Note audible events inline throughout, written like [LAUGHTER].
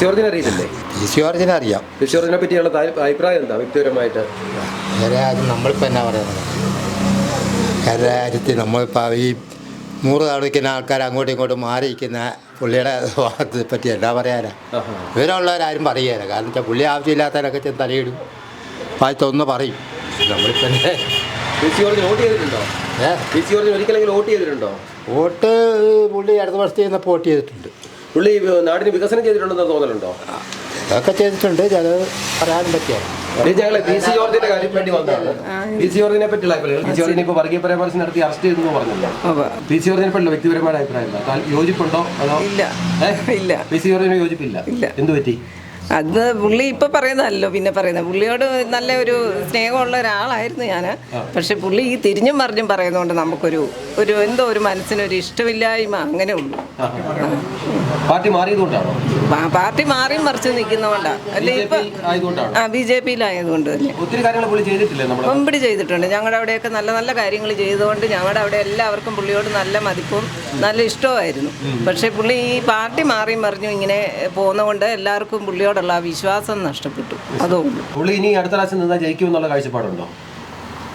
ജോർജിനെ അറിയില്ലേ പി ജോർജിനെ അറിയാം. ജോർജിനെ പറ്റിയുള്ള അഭിപ്രായം എന്താ? വ്യക്തിപരമായിട്ട്. ആരും നമ്മളിപ്പോൾ എന്നാ പറയുന്നത് കാര്യത്തിൽ നമ്മളിപ്പോൾ ഈ നൂറ് തടവിക്കുന്ന ആൾക്കാർ അങ്ങോട്ടും ഇങ്ങോട്ടും മാറിയിരിക്കുന്ന പുള്ളിയുടെ ഭാഗത്തെ പറ്റി എന്താ പറയാനാ. വിവരമുള്ളവരാരും പറയുകയില്ല കാരണം വെച്ചാൽ പുള്ളി ആവശ്യമില്ലാത്തവരൊക്കെ ചെന്ന് തലയിടും. പായത്തൊന്ന് പറയും. നമ്മളിപ്പോൾ വോട്ട് ചെയ്തിട്ടുണ്ടോ? ഏ? പി സി ജോർജിന് ഒരിക്കലെങ്കിലും വോട്ട് ചെയ്തിട്ടുണ്ടോ? വോട്ട് പുള്ളി അടുത്ത വർഷത്തിൽ നിന്ന് വോട്ട് ചെയ്തിട്ടുണ്ട്. പുള്ളി നാടിന് വികസനം ചെയ്തിട്ടുണ്ടെന്ന് തോന്നലുണ്ടോ? അതൊക്കെ ചെയ്തിട്ടുണ്ട്. ഞാൻ പറയാനും പറ്റിയ ഇത് ഞങ്ങളെ പി സി ജോർജിന്റെ കാര്യം വേണ്ടി വന്നതാണ്. പി സി ജോർജിനെ പറ്റിയുള്ള അഭിപ്രായം. പി സി ജോർജിനെ ഇപ്പോൾ വർഗീയ പരാമർശം നടത്തി അറസ്റ്റ് ചെയ്തെന്ന് പറഞ്ഞല്ലോ. പി സി ജോർജിനെ പറ്റിയുള്ള വ്യക്തിപരമായ അഭിപ്രായം യോജിപ്പുണ്ടോ അതോ? ഇല്ല. ഇല്ല. പി സി ജോർജിന് യോജിപ്പില്ല. എന്തുപറ്റി? എന്ത് പറ്റി അത് പുള്ളി ഇപ്പൊ പറയുന്നതല്ലോ പിന്നെ പറയുന്നത് പുള്ളിയോട് നല്ല ഒരു സ്നേഹമുള്ള ഒരാളായിരുന്നു ഞാൻ പക്ഷെ പുള്ളി ഈ തിരിഞ്ഞും മറിഞ്ഞും പറയുന്നതുകൊണ്ട് നമുക്കൊരു ഒരു എന്തോ ഒരു മനസ്സിനൊരു ഇഷ്ടമില്ലായ്മ അങ്ങനെ ഉള്ളു. പാർട്ടി മാറിയതുകൊണ്ടാണോ? പാർട്ടി മാറിയും മറിച്ച് നിൽക്കുന്നോണ്ടാ അല്ലെ ഇപ്പൊ ആ ബി ജെ പിയിലായതുകൊണ്ട് തന്നെ. മുമ്പിടി ചെയ്തിട്ടുണ്ട്. ഞങ്ങളുടെ അവിടെയൊക്കെ നല്ല നല്ല കാര്യങ്ങൾ ചെയ്തുകൊണ്ട് ഞങ്ങളുടെ അവിടെ എല്ലാവർക്കും പുള്ളിയോട് നല്ല മതിപ്പും നല്ല ഇഷ്ടമായിരുന്നു പക്ഷെ പുള്ളി ഈ പാർട്ടി മാറി മറിഞ്ഞു ഇങ്ങനെ പോകുന്നതുകൊണ്ട് എല്ലാവർക്കും ആ വിശ്വാസം നഷ്ടപ്പെട്ടു. അതേ പുള്ളി ഇനി അടുത്ത പ്രാവശ്യം നിന്നാൽ ജയിക്കും എന്നുള്ള കാഴ്ചപ്പാടുണ്ടോ?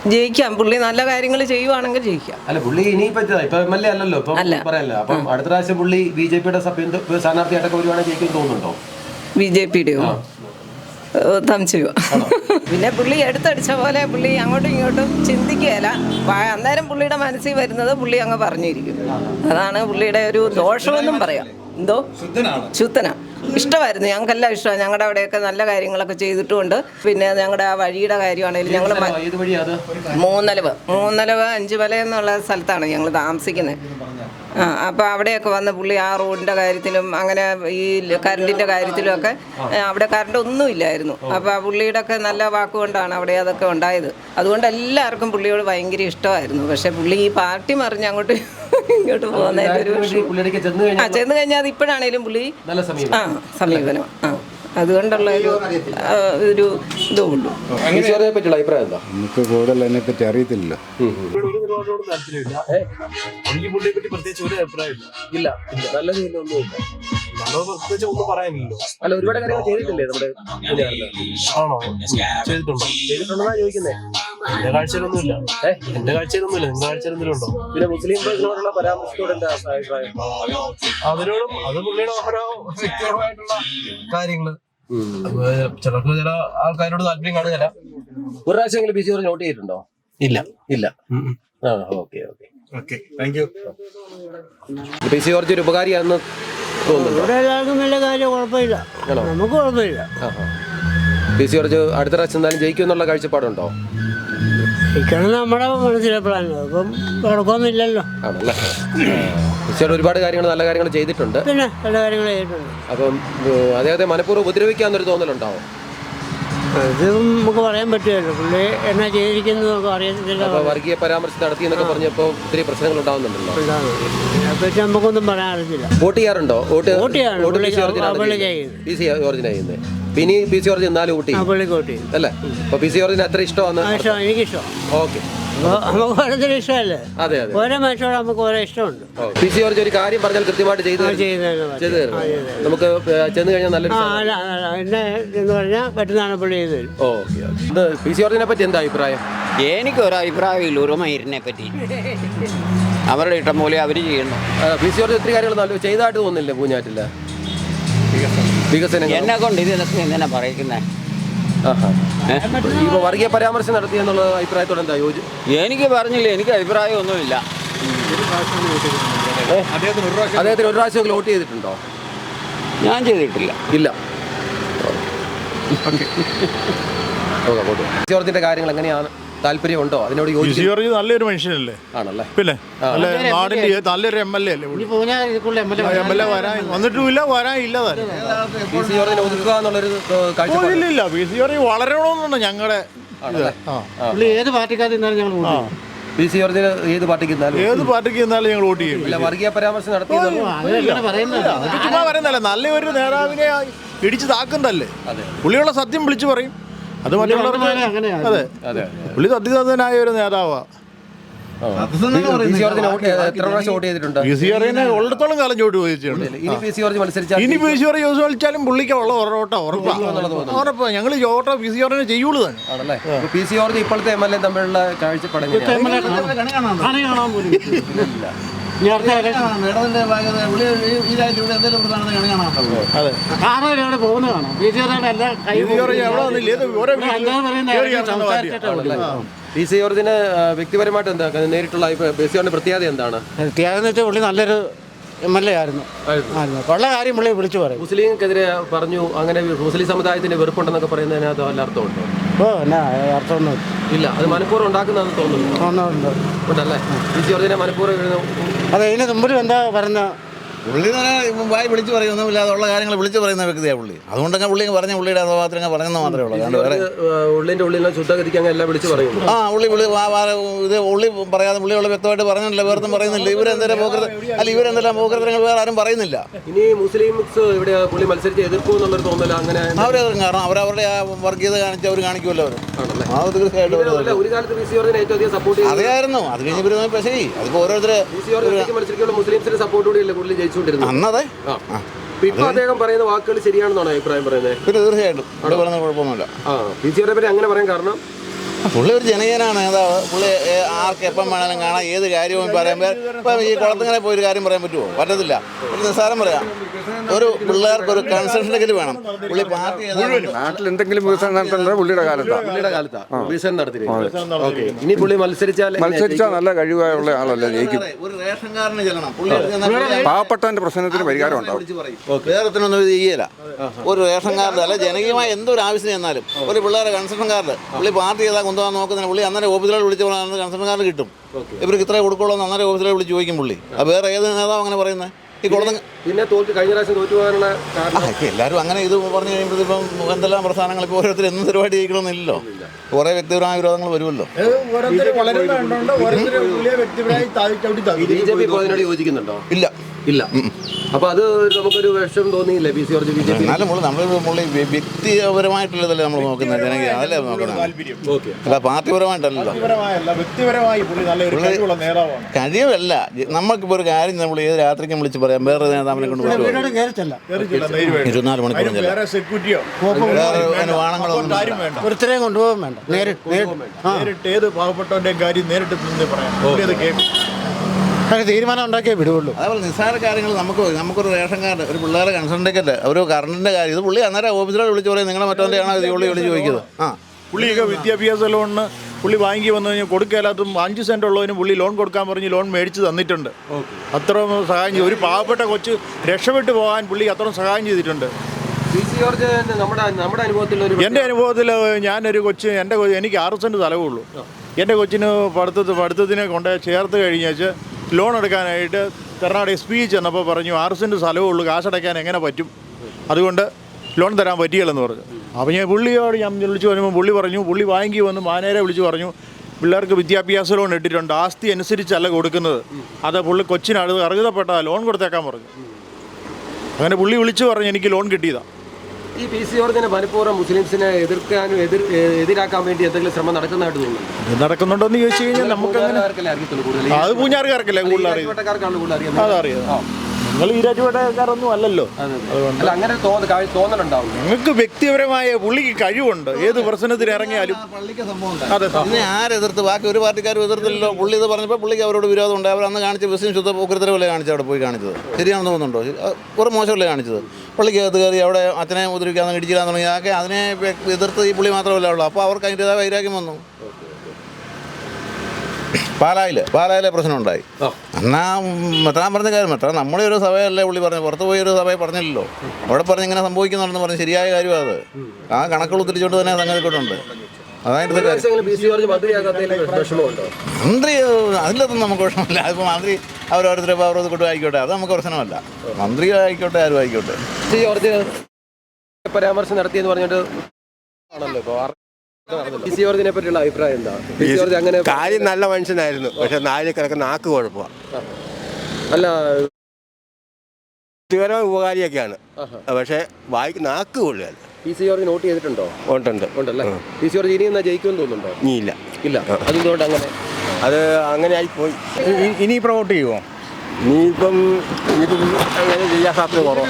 ജയിക്കാം. പുള്ളി നല്ല കാര്യങ്ങൾ ചെയ്യുവാണെങ്കിൽ ജയിക്കാം. അല്ല പുള്ളി ഇനി പറ്റില്ല ഇപ്പൊ എം എൽ എ അല്ലല്ലോ ഇപ്പൊ അല്ല. പറയല്ല അപ്പം അടുത്ത പ്രാവശ്യം പുള്ളി ബി ജെ പിയുടെ സ്ഥാനാർത്ഥിയായിട്ടൊക്കെ വരുവാണെങ്കിൽ ജയിക്കും തോന്നുന്നുണ്ടോ? B J പിയുടെയോ? സംശയോ പിന്നെ പുള്ളി എടുത്തടിച്ച പോലെ പുള്ളി അങ്ങോട്ടും ഇങ്ങോട്ടും ചിന്തിക്കുകയില്ല. വാ- അന്നേരം പുള്ളിയുടെ മനസ്സിൽ വരുന്നത് പുള്ളി അങ്ങ് പറഞ്ഞിരിക്കും. അതാണ് പുള്ളിയുടെ ഒരു ദോഷമെന്നും പറയാം. എന്തോ? ശുദ്ധനാ. ഇഷ്ടമായിരുന്നു. ഞങ്ങൾക്കെല്ലാം ഇഷ്ടമാണ്. ഞങ്ങളുടെ അവിടെയൊക്കെ നല്ല കാര്യങ്ങളൊക്കെ ചെയ്തിട്ടുമുണ്ട്. പിന്നെ ഞങ്ങളുടെ ആ വഴിയുടെ കാര്യമാണെങ്കിലും ഞങ്ങൾ മൂന്നലവ്. മൂന്നലവ് അഞ്ചുമല എന്നുള്ള സ്ഥലത്താണ് ഞങ്ങൾ താമസിക്കുന്നത്. ആ അപ്പോൾ അവിടെയൊക്കെ വന്ന് പുള്ളി ആ റോഡിന്റെ കാര്യത്തിലും അങ്ങനെ ഈ കറണ്ടിന്റെ കാര്യത്തിലും ഒക്കെ അവിടെ കറണ്ട് ഒന്നും ഇല്ലായിരുന്നു. അപ്പോൾ ആ പുള്ളിയുടെ ഒക്കെ നല്ല വാക്കുകൊണ്ടാണ് അവിടെ അതൊക്കെ ഉണ്ടായത്. അതുകൊണ്ട് എല്ലാവർക്കും പുള്ളിയോട് ഭയങ്കര ഇഷ്ടമായിരുന്നു. പക്ഷേ പുള്ളി ഈ പാർട്ടി മറിഞ്ഞ് അങ്ങോട്ട് [LAUGHS] ഇങ്ങോട്ട് പോകുന്നതിന്റെ ഒരു ചെന്ന് ആ കഴിഞ്ഞാൽ ചെന്ന് കഴിഞ്ഞാൽ അത് ഇപ്പോഴാണേലും പുള്ളി ആ സമീപനം. ആ. അതുകൊണ്ടുള്ള ഒരു ആ, ഒരു ഇതേ ഉള്ളൂ പി സി ജോർജിനെ പറ്റിയുള്ള അഭിപ്രായം എന്താ? നമുക്ക് കൂടുതൽ അതിനെ പറ്റി അറിയത്തില്ലല്ലോ എനിക്ക് പുള്ളിയെ പറ്റി പ്രത്യേകിച്ച് ഒരു അഭിപ്രായമില്ല. ഇല്ല ഇല്ല. നല്ല ഒന്നുമില്ല. നമ്മൾ പ്രത്യേകിച്ച് ഒന്നും പറയാനില്ലല്ലോ. അല്ല ഒരുപാട് കാര്യങ്ങൾ ചെയ്തിട്ടില്ലേ നമ്മുടെ കുഞ്ഞാറിൽ? ആണോ? ചെയ്തിട്ടുണ്ടോ? ചെയ്തിട്ടുണ്ടെന്നാ ചോദിക്കുന്നേ. എന്റെ കാഴ്ചയിലൊന്നുമില്ല. ഏ? എന്റെ കാഴ്ചയിലൊന്നുമില്ല. നിങ്ങളുടെ കാഴ്ചയിൽ ഉണ്ടോ? പിന്നെ മുസ്ലിം പേഴ്സിനോടുള്ള പരാമർശത്തോട് എന്താ അഭിപ്രായം? അതിനോടും അത് പുള്ളിയുടെ ഓരോ വ്യക്തിപരമായിട്ടുള്ള കാര്യങ്ങൾ. ചിലർക്ക് ചില ആൾക്കാരോട് താല്പര്യം കാണുകയില്ല ഒരു പ്രാവശ്യമെങ്കിലും പി സി ജോർജ് നോട്ട് ചെയ്തിട്ടുണ്ടോ? ഇല്ല. ഇല്ല. ആ okay okay. Okay thank you P C George ഒരു ഉപകാരിയാണെന്ന് തോന്നുന്നുണ്ടോ? ഇവിടെ എല്ലാവർക്കും വലിയ കാര്യം കുഴപ്പമില്ല. ആണോ? നമുക്ക് കുഴപ്പമില്ല. സി ജോർജ് അടുത്ത പ്രാവശ്യം എന്തായാലും ജയിക്കും എന്നുള്ള കാഴ്ചപ്പാടുണ്ടോ? ഇരിക്കണം നമ്മുടെ മനസ്സിലെ പ്ലാൻ അപ്പം കുഴപ്പമൊന്നുമില്ലല്ലോ ആണല്ലേ? പി ഒരുപാട് കാര്യങ്ങൾ നല്ല കാര്യങ്ങൾ ചെയ്തിട്ടുണ്ട്. പിന്നെ നല്ല കാര്യങ്ങൾ ചെയ്തിട്ടുണ്ട്. അപ്പം ഏഹ്, അദ്ദേഹത്തെ മനഃപൂർവം ഉപദ്രവിക്കാന്നൊരു തോന്നലുണ്ടാവും. അത് നമുക്ക് പറയാൻ പറ്റുമല്ലോ. പുള്ളി എന്നാ അറിയത്തില്ല. അപ്പൊ വർഗീയ പരാമർശം നടത്തി എന്നൊക്കെ പറഞ്ഞപ്പോ ഒത്തിരി പ്രശ്നങ്ങൾ ഉണ്ടാവുന്നുണ്ടല്ലോ. അതിനെപ്പറ്റി നമുക്കൊന്നും പറയാൻ അറിയില്ല വോട്ട് ചെയ്യാറുണ്ടോ? വോട്ട് വോട്ട് ചെയ്യാറുണ്ട്. വോട്ട് പി സി പുള്ളി- ജോർജിനാണ് പുള്ളി ചെയ്യുന്നത്. പി സി ജോർജിനാണ് ചെയ്യുന്നത്. പിന്നെ ഈ പി സി ജോർജ് എന്നാലും വോട്ട് ആ ചെയ്യും. പുള്ളി കോട്ട് ചെയ്യും. അല്ലേ? അപ്പൊ പി സി ജോർജിന് അത്ര ഇഷ്ടമാണ് ആ ഇഷ്ടം എനിക്കിഷ്ടം ഓക്കെ. നമുക്ക് ഓരോരുത്തരും ഇഷ്ടമല്ലേ അതെ അതെ. ഓരോ മനുഷ്യരോട് നമുക്ക് ഓരോ ഇഷ്ടമുണ്ട്. പി സി ജോർജ് ഒരു കാര്യം പറഞ്ഞാൽ കൃത്യമായിട്ട് ചെയ്തു തരും. ചെയ്തു തരും നമുക്ക് ചെന്ന് കഴിഞ്ഞാൽ നല്ലൊരു ആ അല്ല അല്ല, എന്നെ എന്ന് പറഞ്ഞാൽ പറ്റുന്നതാണ് പുള്ളി ചെയ്തു തരും. ഓക്കെ ഇത് പി സി ജോർജിനെ പറ്റി എന്താ അഭിപ്രായം? എനിക്കൊരു അഭിപ്രായമില്ല ഒരു മയിരിനെ പറ്റി. അവരുടെ ഇഷ്ടം പോലെ അവർ ചെയ്യണം ആ, പി സി ജോർജ് ഒത്തിരി കാര്യങ്ങൾ നല്ല ചെയ്തായിട്ട് തോന്നുന്നില്ല പൂഞ്ഞാറ്റില്ല വികസനം. എന്നെ കൊണ്ട് ഇതൊക്കെ ഇങ്ങനെ ഇപ്പൊ വർഗീയ പരാമർശം നടത്തി എന്നുള്ള അഭിപ്രായത്തോടെ എന്താ യോജി? എനിക്ക് പറഞ്ഞില്ല എനിക്ക് അഭിപ്രായമൊന്നുമില്ല. അദ്ദേഹത്തിന് ഒരു പ്രാവശ്യം വോട്ട് ചെയ്തിട്ടുണ്ടോ? ഞാൻ ചെയ്തിട്ടില്ല. ഇല്ല. ജോർജിന്റെ കാര്യങ്ങൾ എങ്ങനെയാണ്? താല്പര്യമുണ്ടോ? അതിനോട് യോജിച്ചു നല്ലൊരു മനുഷ്യനല്ലേ? ആണല്ലേ? പിന്നെ നല്ല നാടിന്റെ നല്ലൊരു എം എൽ എ അല്ലേ? എം എൽ എ വരാൻ വന്നിട്ടുമില്ല വരാൻ ഇല്ല പി സി ജോർജിനെ ഒതുക്കുക എന്നുള്ളൊരു കാഴ്ചപ്പാട്. ഇല്ല ഇല്ല പി സി ജോർജ് വളരണമെന്നുണ്ട് ഞങ്ങളുടെ പുള്ളി ഏത് പാർട്ടിക്കാർ നിന്നാലും ഞങ്ങൾ പി സി ജോർജിന് ഏത് പാർട്ടിക്ക് ഇന്നാലും ഏത് പാർട്ടിക്ക് ഞങ്ങൾ വോട്ട് ചെയ്യും. ഇല്ല വർഗീയ പരാമർശം നടത്തി എന്നുള്ള- അത് ചുമ്മാ പറയുന്നല്ലേ നല്ലൊരു നേതാവിനെ ഇടിച്ചു താക്കുന്നതല്ലേ? അതെ. പുള്ളിയുള്ള സത്യം വിളിച്ചു പറയും. അത് മറ്റുള്ളവർക്ക് അതെ. അതെ. പുള്ളി സത്യസന്ധനായ ഒരു നേതാവാണ് ഉള്ളിടത്തോളം കാലം ചോട്ട് ചോദിച്ചിട്ടുണ്ട് ഇനി പി സി ജോർജ് മത്സരിച്ചാൽ ഇനി പി യൂസ് കളിച്ചാലും പുള്ളിക്ക് ഉള്ള ഉറപ്പാ. ഉറപ്പാ ഉറപ്പാ. ഞങ്ങൾ ഓട്ടോ പി സി ജോർജിനെ ചെയ്യുള്ളൂ തന്നെ. പി സി ജോർജ് ഇപ്പോഴത്തെ എം എൽ എ തമ്മിലുള്ള കാഴ്ചപ്പാട് എങ്ങനെയാണ്? കണി കാണാൻ പോലും ഇനി അടുത്ത ഇലക്ഷൻ അതെ. ആറരയാണ് പോകുന്നത് കാണാം? ബി ജെ പിയുടെ എല്ലാ കൈ പി സി ജോർജിന് വ്യക്തിപരമായിട്ട് എന്താ നേരിട്ടുള്ള പി സി ജോർജിന്റെ പ്രത്യേകത എന്താണ്? പ്രത്യേകത വെച്ചാൽ പുള്ളി നല്ലൊരു എം എൽ എ ആയിരുന്നു. ആയിരുന്നു. ഉള്ള കാര്യം പുള്ളി വിളിച്ചു പറയും. മുസ്ലിംക്കെതിരെ പറഞ്ഞു അങ്ങനെ മുസ്ലിം സമുദായത്തിന്റെ വെറുപ്പുണ്ടെന്നൊക്കെ പറയുന്നതിനകത്ത് വല്ല അർത്ഥമുണ്ടോ? ഓ എന്നാ അർത്ഥമൊന്നും ഇല്ല. അത് മനഃപൂർവം ഉണ്ടാക്കുന്നതെന്ന് തോന്നുന്നു. ഉണ്ടല്ലേ? ഈ സി ജോർജിനെ മനഃപൂർവം എഴുതുന്ന അതെ ഇതിന് മുമ്പിലും എന്താ പറഞ്ഞ പുള്ളി തന്നെ വായി വിളിച്ചു പറയുന്നില്ല ഉള്ള കാര്യങ്ങൾ വിളിച്ചു പറയുന്ന വ്യക്തിയാണ് പുള്ളി. അതുകൊണ്ടങ്ങ് പുള്ളി പറഞ്ഞ പുള്ളിയുടെ അഥവാത്രങ്ങൾ പറഞ്ഞെന്ന് മാത്രമേ ഉള്ളൂ. വേറെ ഉള്ളിന്റെ ഉള്ളിൽ ശുദ്ധഗതിക്ക് അങ്ങ് എല്ലാം വിളിച്ചു പറയുന്നു. ആ ഉള്ളി പുള്ളി ഇത് ഉള്ളി പറയാതെ പുള്ളി ഉള്ള വ്യക്തമായിട്ട് പറഞ്ഞിട്ടില്ല വേർത്തും പറയുന്നില്ല. ഇവരെന്തെല്ലാം പോകൃത അല്ല ഇവരെന്തെല്ലാം പോകൃതങ്ങൾ വേറെ ആരും പറയുന്നില്ല. ഇനി മുസ്ലിംസ് ഇവിടെ പുള്ളി മത്സരിച്ച് എതിർക്കും എന്നുള്ളൊരു തോന്നല അങ്ങനെ അവരത് കാരണം അവരവരുടെ ആ വർഗീയത കാണിച്ച് അവർ കാണിക്കുമല്ലോ അവർ ആ തീർച്ചയായിട്ടും ഒരു കാലത്ത് സപ്പോർട്ട് അതായിരുന്നു അത് കഴിഞ്ഞ് ഇവർ പക്ഷേ അതിപ്പോൾ ഓരോരുത്തർ മുസ്ലിംസിന്റെ സപ്പോർട്ട് കൂടിയല്ലേ പുള്ളി അന്നതെ. ഇപ്പൊ അദ്ദേഹം പറയുന്ന വാക്കുകൾ ശരിയാണെന്നാണ് അഭിപ്രായം പറയുന്നത്? പിന്നെ തീർച്ചയായിട്ടും. അവിടെ പറയുന്ന കുഴപ്പമൊന്നുമില്ല. പി സി ജോർജിനെ പറ്റി അങ്ങനെ പറയാൻ കാരണം? പുള്ളി ഒരു ജനകീയനാണ്. നേതാവ് പുള്ളി ആർക്ക് എപ്പം വേണമെങ്കിലും കാണാം. ഏത് കാര്യവും പറയാൻ ഇപ്പം ഈ കുളത്തിങ്ങനെ പോയി ഒരു കാര്യം പറയാൻ പറ്റുമോ? പറ്റത്തില്ല. ഒരു നിസ്സാരം പറയാം. ഒരു പിള്ളേർക്ക് ഒരു കൺസെഷൻ ടിക്കറ്റ് വേണം. പുള്ളി പാർട്ടി നാട്ടിൽ എന്തെങ്കിലും വികസനം നടത്തേണ്ടത് പുള്ളിയുടെ കാലത്താണ് പുള്ളിയുടെ കാലത്താ. വികസനം നടത്തി ഓക്കെ. ഇനി പുള്ളി മത്സരിച്ചാൽ മത്സരിച്ചാൽ നല്ല കഴിവുള്ള ആളല്ലേ ജയിക്കും. ഒരു റേഷൻ കാർഡിന് ചെല്ലണം. പുള്ളി പാവപ്പെട്ടവന്റെ പ്രശ്നത്തിന് പരിഹാരം ഉണ്ടാവും. വേറെത്തിനൊന്നും. ഇത് ചെയ്യല. ഒരു റേഷൻ കാർഡ് അല്ല ജനകീയമായ എന്തൊരു ആവശ്യം ചെന്നാലും. ഒരു പിള്ളേരെ കൺസെഷൻ കാർഡ് പുള്ളി പാർട്ടി ചെയ്താൽ കൊണ്ടുപോകാൻ നോക്കുന്നതിന് പുള്ളി അന്നേരം ഓഫീസിലോട് വിളിച്ച് പറഞ്ഞാൽ കൺസെഷൻ കാർഡ് കിട്ടും. ഇവർക്ക് ഇത്രേ കൊടുക്കുള്ളൂ എന്ന് അന്നേരം ഓഫീസിലോട് വിളിച്ച് ചോദിക്കും പുള്ളി. വേറെ ഏത് നേതാവ് അങ്ങനെ പറയുന്നത് ഈ കുളത്ത് പിന്നെ തോറ്റ് കഴിഞ്ഞ പ്രാവശ്യം തോറ്റു പോകാനുള്ള കാരണം എല്ലാവരും അങ്ങനെ ഇത് പറഞ്ഞു കഴിയുമ്പോൾ ഇപ്പം എന്തെല്ലാം പ്രസ്ഥാനങ്ങൾ ഇപ്പോൾ ഓരോരുത്തർ എന്നും പരിപാടി ജയിക്കണമെന്നില്ലല്ലോ കുറേ വ്യക്തിപരമായ വിരോധങ്ങൾ വരുമല്ലോ. ഇല്ല. ഇല്ല. അപ്പൊ അത് നമുക്കൊരു വിഷം തോന്നിയില്ല? P C George B J P? എന്നാലും നമ്മൾ നമ്മൾ വ്യക്തിപരമായിട്ടുള്ളതല്ലേ നമ്മൾ നോക്കുന്നത്? ജനകീയ അതല്ലേ നോക്കുന്നത് അല്ല പാർട്ടിപരമായിട്ടല്ലല്ലോ. കഴിവല്ല. നമുക്കിപ്പോൾ ഒരു കാര്യം നമ്മൾ ഏത് രാത്രിക്കും വിളിച്ച് പറയാം? വേറെ നേതാവിനെ കൊണ്ട്. ഇരുപത്തിനാല് മണിക്കൂർ വാണങ്ങളൊന്നും കൊണ്ടുപോകാൻ വേണ്ട. നേരിട്ട് ഏത് പാവപ്പെട്ടവന്റെ കാര്യം നേരിട്ട് പറയാം. അങ്ങനെ തീരുമാനം ഉണ്ടാക്കിയേ വിടുകയുള്ളൂ അതേപോലെ നിസ്സാര കാര്യങ്ങൾ നമുക്ക് നമുക്കൊരു റേഷൻ കാർഡ് ഒരു പിള്ളേരെ കൺസൾട്ട് ടിക്കറ്റ് ഒരു കറണ്ടിന്റെ കാര്യം. ഇത് പുള്ളി അന്നേരം ഓഫീസിലോട് വിളിച്ച് പറയും നിങ്ങളെ മറ്റവന്റെ ആണോ ഇത്? പുള്ളി വിളിച്ച് ചോദിക്കുന്നത് ആ. പുള്ളിയൊക്കെ വിദ്യാഭ്യാസ ലോണിന് പുള്ളി വാങ്ങി വന്നു കഴിഞ്ഞാൽ കൊടുക്കാത്തതും അഞ്ച് സെന്റ് ഉള്ളതിന് പുള്ളി ലോൺ കൊടുക്കാൻ പറഞ്ഞ് ലോൺ മേടിച്ച് തന്നിട്ടുണ്ട്. അത്ര സഹായം ചെയ്തു. ഒരു പാവപ്പെട്ട കൊച്ച് രക്ഷപ്പെട്ടു പോകാൻ പുള്ളി അത്ര സഹായം ചെയ്തിട്ടുണ്ട്. എന്റെ അനുഭവത്തിൽ ഞാനൊരു കൊച്ച് എന്റെ എനിക്ക് ആറ് സെന്റ് സ്ഥലമേ ഉള്ളൂ എന്റെ കൊച്ചിന് പഠിത്തത്തിൽ പഠിത്തത്തിനെ കൊണ്ട് ചേർത്ത് കഴിഞ്ഞേച്ച് ലോൺ എടുക്കാനായിട്ട് തെറാട് എസ് പി ചെന്നപ്പോൾ പറഞ്ഞു ആറ് സെന്റ് സ്ഥലമേ ഉള്ളൂ കാശടയ്ക്കാൻ എങ്ങനെ പറ്റും? അതുകൊണ്ട് ലോൺ തരാൻ പറ്റിയില്ലെന്ന് പറഞ്ഞു. അപ്പോൾ ഞാൻ പുള്ളിയോട് ഞാൻ വിളിച്ചു പറയുമ്പോൾ പുള്ളി പറഞ്ഞു പുള്ളി വാങ്ങി വന്ന് മാനേരെ വിളിച്ച് പറഞ്ഞു. പിള്ളേർക്ക് വിദ്യാഭ്യാസ ലോൺ ഇട്ടിട്ടുണ്ട് ആസ്തി അനുസരിച്ചല്ല കൊടുക്കുന്നത്. അത് പുള്ളി കൊച്ചിനടുത്ത് അർഹതപ്പെട്ട ലോൺ കൊടുത്തേക്കാൻ പറഞ്ഞു. അങ്ങനെ പുള്ളി വിളിച്ചു പറഞ്ഞു എനിക്ക് ലോൺ കിട്ടിയതാണ് ഈ പി സി ജോർജിനെ മനഃപൂർവം മുസ്ലിംസിനെ എതിർക്കാനും എതിർ എതിരാക്കാൻ വേണ്ടി എന്തെങ്കിലും ശ്രമം നടക്കുന്നതായിട്ട് തോന്നുന്നു. നടക്കുന്നുണ്ടോ എന്ന് ചോദിച്ചു കഴിഞ്ഞാൽ നമുക്ക് അങ്ങനെ അറിയത്തുള്ളൂ കൂടുതൽ? അത് പൂഞ്ഞാറുകാർക്കല്ലേ കൂടുതൽ അറിയാം കൂടുതൽ അറിയാം അതറിയാം. നിങ്ങൾ ഈ രാജുവേട്ടക്കാരൊന്നും അല്ലല്ലോ. അല്ല അങ്ങനെ തോന്നലുണ്ടാവും. നിങ്ങൾക്ക് വ്യക്തിപരമായ പുള്ളിക്ക് കഴിവുണ്ട്. ഏത് പ്രശ്നത്തിന് ഇറങ്ങിയാലും. അതെ ഇതിനെ ആരെതിർത്ത് ബാക്കി ഒരു പാർട്ടിക്കാരും എതിർത്തില്ലല്ലോ. പുള്ളി ഇത് പറഞ്ഞപ്പോൾ പുള്ളിക്ക് അവരോട് വിരോധം ഉണ്ട്. അവർ അന്ന് കാണിച്ച ബസ്സിന് ശുദ്ധ പോക്കരത്തരവല്ലേ കാണിച്ചത് അവിടെ പോയി കാണിച്ചത്. ശരിയാണെന്ന് തോന്നുന്നുണ്ടോ? കുറേ മോശമല്ലേ കാണിച്ചത്? പുള്ളിക്ക് അത് കയറി അവിടെ അച്ഛനെ ഉപദ്രവിക്കാന്ന് ഇടിച്ചില്ലാന്ന് തുടങ്ങി അതൊക്കെ അതിനെ എതിർത്ത് ഈ പുള്ളി മാത്രമല്ല ഉള്ളൂ. അപ്പോൾ അവർക്ക് അതിന്റെതായ വൈരാഗ്യം വന്നു. പാലായിൽ പാലായിലെ പ്രശ്നം ഉണ്ടായി എന്നാ മെത്രാൻ പറഞ്ഞ കാര്യം മെത്രാൻ നമ്മളെ ഒരു സഭയല്ലേ പുള്ളി പറഞ്ഞു പുറത്ത് പോയി ഒരു സഭയെ പറഞ്ഞില്ലല്ലോ. അവിടെ പറഞ്ഞ് ഇങ്ങനെ സംഭവിക്കുന്നുണ്ടെന്ന് പറഞ്ഞ് ശരിയായ കാര്യമാണ് അത്. ആ കണക്കുകൾ ഉദ്ധരിച്ചുകൊണ്ട് തന്നെ സംഗതിക്കൊണ്ടുണ്ട് കാര്യം. മന്ത്രി അതിലൊന്നും നമുക്ക് വിഷമമില്ല. അതിപ്പോൾ മന്ത്രി അവരോരുത്തരെ അവർ കൊണ്ട് ആയിക്കോട്ടെ അത് നമുക്ക് പ്രശ്നമല്ല. മന്ത്രി ആയിക്കോട്ടെ ആരും ആയിക്കോട്ടെ. പരാമർശം നടത്തിയെന്ന് പറഞ്ഞിട്ട് ആണല്ലോ ജോർജിനെ പറ്റിയുള്ള അഭിപ്രായം എന്താ? ജോർജ് അങ്ങനെ കാര്യം നല്ല മനുഷ്യനായിരുന്നു. പക്ഷെ നാലിൽ കിടക്കുന്ന നാക്ക് കുഴപ്പമാണ് അല്ല വ്യക്തിപരമായ ഉപകാരിയൊക്കെയാണ്. പക്ഷേ വായിക്ക് നാക്ക് കൊള്ളുകയല്ല. പി സി ജോർജിന് വോട്ട് ചെയ്തിട്ടുണ്ടോ? ഉണ്ട് ഉണ്ടല്ലേ? പി സി ജോർജ് ഇനി എന്നാ ജയിക്കുമെന്ന് തോന്നുന്നുണ്ടോ? ഇനി ഇല്ല. ഇല്ല അങ്ങനെ അത് അങ്ങനെ ആയി പോയി. ഇനി പ്രൊമോട്ട് ചെയ്യുമോ ഇനിയിപ്പം ഇത് അങ്ങനെ ചെയ്യാൻ സാധ്യത കുറവ്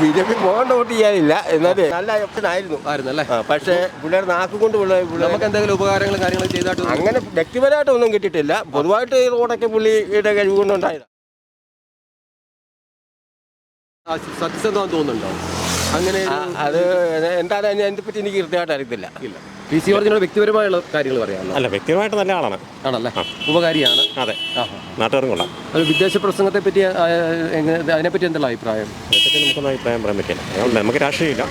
ബി ജെ പി പോകേണ്ട വോട്ട് ചെയ്യാനില്ല. എന്നാലും നല്ല ഓപ്ഷനായിരുന്നു ആയിരുന്നല്ലേ? ആ, പക്ഷേ പിള്ളേർ നാക്കുകൊണ്ട് പിള്ളേർ നമുക്ക് എന്തെങ്കിലും ഉപകാരങ്ങളും കാര്യങ്ങളും ചെയ്തായിട്ട് അങ്ങനെ വ്യക്തിപരമായിട്ട് ഒന്നും കിട്ടിയിട്ടില്ല. പൊതുവായിട്ട് ഈ റോഡൊക്കെ പുള്ളിയുടെ കഴിവ് കൊണ്ടുണ്ടായത് ആ, സത്യസന്ധമാണെന്ന് തോന്നുന്നുണ്ടോ? അങ്ങനെ അത് എന്താണ് അതിനെ പറ്റി എനിക്ക് കൃത്യമായിട്ട് അറിയത്തില്ല. ഇല്ല. പി സി ജോർജിനോട് വ്യക്തിപരമായുള്ള കാര്യങ്ങൾ പറയാമല്ലോ അല്ല വ്യക്തിപരമായിട്ട് നല്ല ആളാണ്. ആണല്ലേ? ഉപകാരിയാണ്. അതെ. നാട്ടുകാരും കൊള്ളാം. അത് വിദേശ പ്രസംഗത്തെ പറ്റി അതിനെപ്പറ്റി എന്താണ് അഭിപ്രായം? അതിനെപ്പറ്റി നമുക്കൊന്നും അഭിപ്രായം പറയാൻ പറ്റില്ല. അതുകൊണ്ട് നമുക്ക് രാഷ്ട്രീയമില്ല.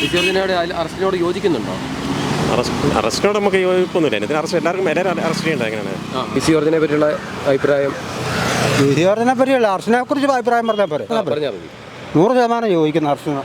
പി സി ജോർജിനോട് അറസ്റ്റിനോട് യോജിക്കുന്നുണ്ടോ? അറസ്റ്റ് അറസ്റ്റിനോട് നമുക്ക് യോജിപ്പൊന്നുമില്ല. ഇതിന് അറസ്റ്റ് എല്ലാവർക്കും എല്ലാവരും അറസ്റ്റ് ചെയ്യേണ്ടത് എങ്ങനെയാണ് പി സി ജോർജിനെ പറ്റിയുള്ള അഭിപ്രായം? പി സി ജോർജിനെ പറ്റിയുള്ള അറസ്റ്റിനെ കുറിച്ച് അഭിപ്രായം പറഞ്ഞാൽ പോരെ. പറഞ്ഞാൽ മതി. നൂറ് ശതമാനം യോജിക്കുന്ന അർച്ചന.